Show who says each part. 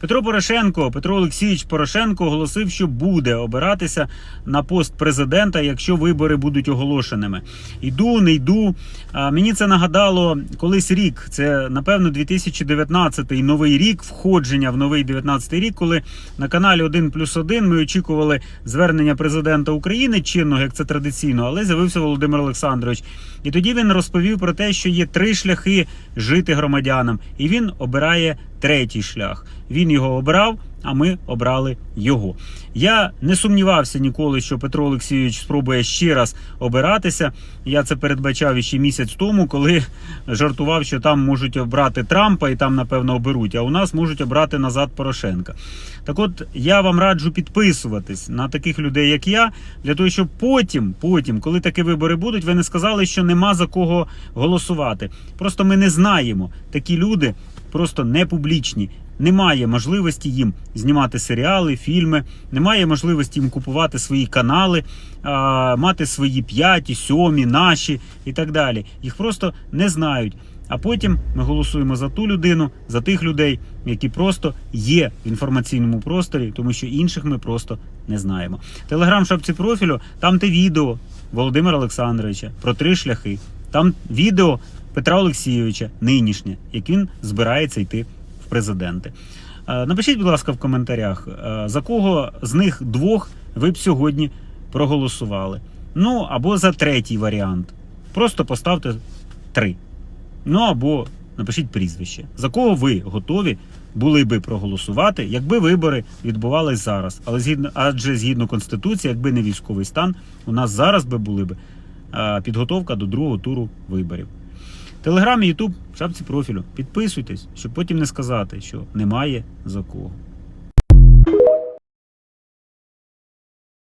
Speaker 1: Петро Порошенко, Петро Олексійович Порошенко оголосив, що буде обиратися на пост президента, якщо вибори будуть оголошеними. Йду, не йду. А, Мені це нагадало колись рік. Це напевно 2019 новий рік, входження в новий 19 рік, коли на каналі 1 плюс 1 ми очікували звернення президента України чинного, як це традиційно, але з'явився Володимир Олександрович. І тоді він розповів про те, що є три шляхи жити громадянам, і він обирає третій шлях. Він його обрав, а ми обрали його. Я не сумнівався ніколи, що Петро Олексійович спробує ще раз обиратися. Я це передбачав ще місяць тому, коли жартував, що там можуть обрати Трампа і там, напевно, оберуть, а у нас можуть обрати назад Порошенка. Так от я вам раджу підписуватись на таких людей, як я, для того, щоб потім, потім, коли такі вибори будуть, ви не сказали, що нема за кого голосувати. Просто ми не знаємо. Такі люди просто не публічні. Немає можливості їм знімати серіали, фільми, немає можливості їм купувати свої канали, мати свої п'яті, сьомі, наші і так далі. Їх просто не знають. А потім ми голосуємо за ту людину, за тих людей, які просто є в інформаційному просторі, тому що інших ми просто не знаємо. Телеграм шапці профілю, там те відео Володимира Олександровича про три шляхи. Там відео Петра Олексійовича, нинішнє, як він збирається йти в президенти. Е, Напишіть, будь ласка, в коментарях, е, за кого з них двох ви б сьогодні проголосували. Ну або за третій варіант. Просто поставте три. Ну або напишіть прізвище. За кого ви готові були би проголосувати, якби вибори відбувались зараз. Але згідно, адже згідно конституції, якби не військовий стан, у нас зараз би були б е, підготовка до другого туру виборів. Телеграм і Ютуб, в шапці профілю. Підписуйтесь, щоб потім не сказати, що немає за кого.